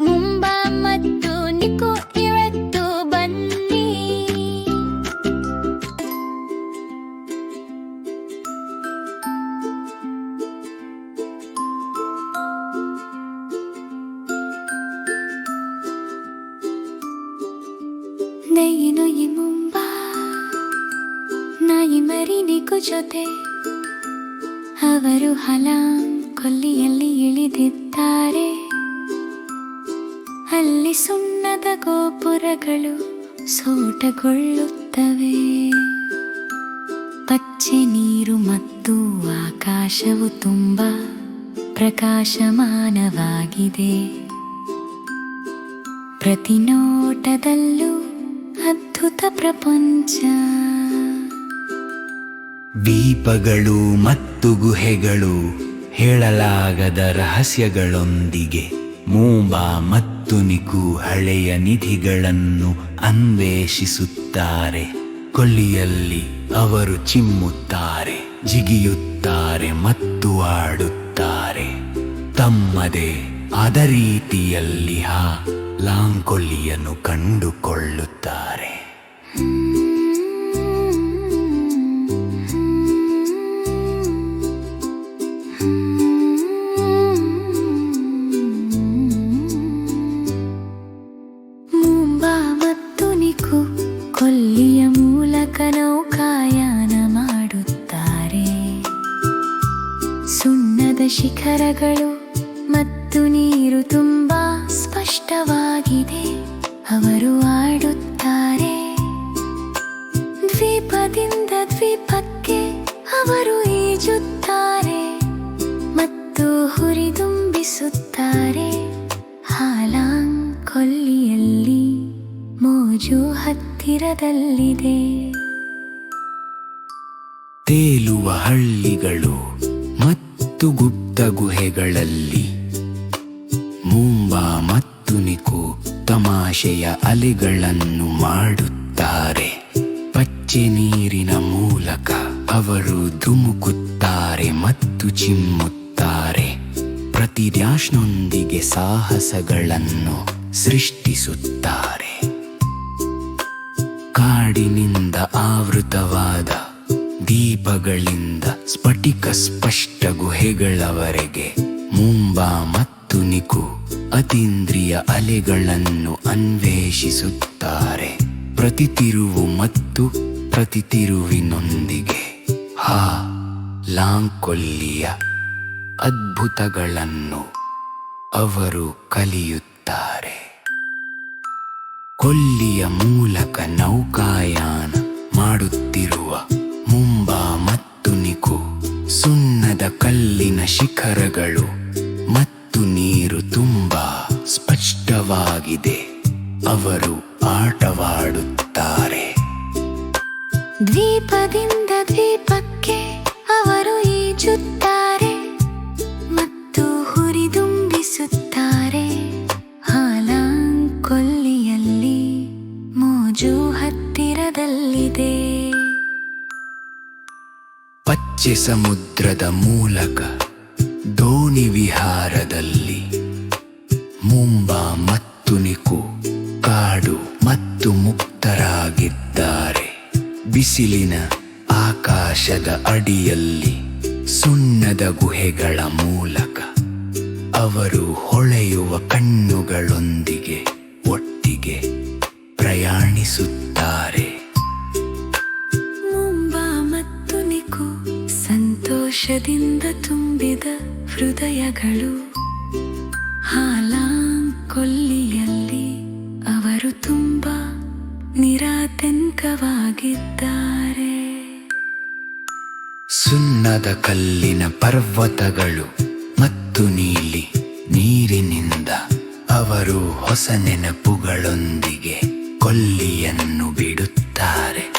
ಮುಂಬ ಮತ್ತು ಮುಂಬ ನಿಕು ಜೊತೆ. ಅವರು ಹಲಾಂ ಕೊಲ್ಲಿಯಲ್ಲಿ ಇಳಿದಿದ್ದಾರೆ. ಅಲ್ಲಿ ಸುಣ್ಣದ ಗೋಪುರಗಳು ಸೋಟಗೊಳ್ಳುತ್ತವೆ. ಪಚ್ಚೆ ನೀರು ಮತ್ತು ಆಕಾಶವು ತುಂಬ ಪ್ರಕಾಶಮಾನವಾಗಿದೆ. ಪ್ರತಿ ನೋಟದಲ್ಲೂ ಅದ್ಭುತ ಪ್ರಪಂಚ. ದೀಪಗಳು ಮತ್ತು ಗುಹೆಗಳು ಹೇಳಲಾಗದ ರಹಸ್ಯಗಳೊಂದಿಗೆ. ಮೂಂಬ ಮತ್ತು ನಿಕು ಹಳೆಯ ನಿಧಿಗಳನ್ನು ಅನ್ವೇಷಿಸುತ್ತಾರೆ. ಕೊಲ್ಲಿಯಲ್ಲಿ ಅವರು ಚಿಮ್ಮುತ್ತಾರೆ, ಜಿಗಿಯುತ್ತಾರೆ ಮತ್ತು ಆಡುತ್ತಾರೆ. ತಮ್ಮದೇ ಅದ ರೀತಿಯಲ್ಲಿ ಹಾ ಲಾಂಕೊಲ್ಲಿಯನ್ನು ಕಂಡುಕೊಳ್ಳುತ್ತಾರೆ. ಮೂಲಕ ನೌಕಾಯಾನ ಮಾಡುತ್ತಾರೆ. ಸುಣ್ಣದ ಶಿಖರಗಳು ಮತ್ತು ನೀರು ತುಂಬಾ ಸ್ಪಷ್ಟವಾಗಿದೆ. ಅವರು ಆಡುತ್ತಾರೆ ದ್ವೀಪದಿಂದ ದ್ವೀಪಕ್ಕೆ ಅವರು ಈಜುತ್ತಾರೆ ಮತ್ತು ಹುರಿದುಂಬಿಸುತ್ತಾರೆ. ಹಾಲಾಂಗ್ ಕೊಲ್ಲಿಯಲ್ಲಿ ಮೋಜು ಹತ್ತಿರದಲ್ಲಿದೆ. ತೇಲುವ ಹಳ್ಳಿಗಳು ಮತ್ತು ಗುಪ್ತ ಗುಹೆಗಳಲ್ಲಿ. ಮುಂಬಾ ಮತ್ತು ನಿಕು ತಮಾಷೆಯ ಅಲೆಗಳನ್ನು ಮಾಡುತ್ತಾರೆ. ಪಚ್ಚೆ ನೀರಿನ ಮೂಲಕ ಅವರು ಧುಮುಕುತ್ತಾರೆ ಮತ್ತು ಚಿಮ್ಮುತ್ತಾರೆ. ಪ್ರತಿ ಡ್ಯಾಶ್ನೊಂದಿಗೆ ಸಾಹಸಗಳನ್ನು ಸೃಷ್ಟಿಸುತ್ತಾರೆ. ಕಾಡಿನಿಂದ ಆವೃತವಾದ ದೀಪಗಳಿಂದ ಸ್ಫಟಿಕ ಸ್ಪಷ್ಟ ಗುಹೆಗಳವರೆಗೆ ಮುಂಬಾ ಮತ್ತು ನಿಕು ಅತೀಂದ್ರಿಯ ಅಲೆಗಳನ್ನು ಅನ್ವೇಷಿಸುತ್ತಾರೆ ಪ್ರತಿ ತಿರುವು ಮತ್ತು ಪ್ರತಿ ತಿರುವಿನೊಂದಿಗೆ. ಹಾ, ಲಾಂಕೊಲ್ಲಿಯ ಅದ್ಭುತಗಳನ್ನು ಅವರು ಕಲಿಯುತ್ತಾರೆ. ಕೊಲ್ಲಿಯ ಮೂಲಕ ನೌಕಾಯಾನ ಮಾಡುತ್ತಿರುವ ಮುಂಬಾ ಮತ್ತು ನಿಕು ಸುಣ್ಣದ ಕಲ್ಲಿನ ಶಿಖರಗಳು ಮತ್ತು ನೀರು ತುಂಬಾ ಸ್ಪಷ್ಟವಾಗಿದೆ. ಅವರು ಆಟವಾಡುತ್ತಾರೆ. ದ್ವೀಪದಿಂದ ಪಚ್ಚೆ ಸಮುದ್ರದ ಮೂಲಕ ದೋಣಿ ವಿಹಾರದಲ್ಲಿ ಮುಂಬಾ ಮತ್ತು ನಿಕು ಕಾಡು ಮತ್ತು ಮುಕ್ತರಾಗಿದ್ದಾರೆ. ಬಿಸಿಲಿನ ಆಕಾಶದ ಅಡಿಯಲ್ಲಿ ಸುಣ್ಣದ ಗುಹೆಗಳ ಮೂಲಕ ಅವರು ಹೊಳೆಯುವ ಕಣ್ಣುಗಳೊಂದಿಗೆ ಒಟ್ಟಿಗೆ ಪ್ರಯಾಣಿಸುತ್ತಾರೆ. ಸಂತೋಷದಿಂದ ತುಂಬಿದ ಹೃದಯಗಳು ಹಾಲಾಂಗ್ ಕೊಲ್ಲಿಯಲ್ಲಿ ಅವರು ತುಂಬ ನಿರಾತಂಕವಾಗಿದ್ದಾರೆ. ಸುಣ್ಣದ ಕಲ್ಲಿನ ಪರ್ವತಗಳು ಮತ್ತು ನೀಲಿ ನೀರಿನಿಂದ ಅವರು ಹೊಸ ನೆನಪುಗಳೊಂದಿಗೆ ಕೊಲ್ಲಿಯನ್ನು ಬಿಡುತ್ತಾರೆ.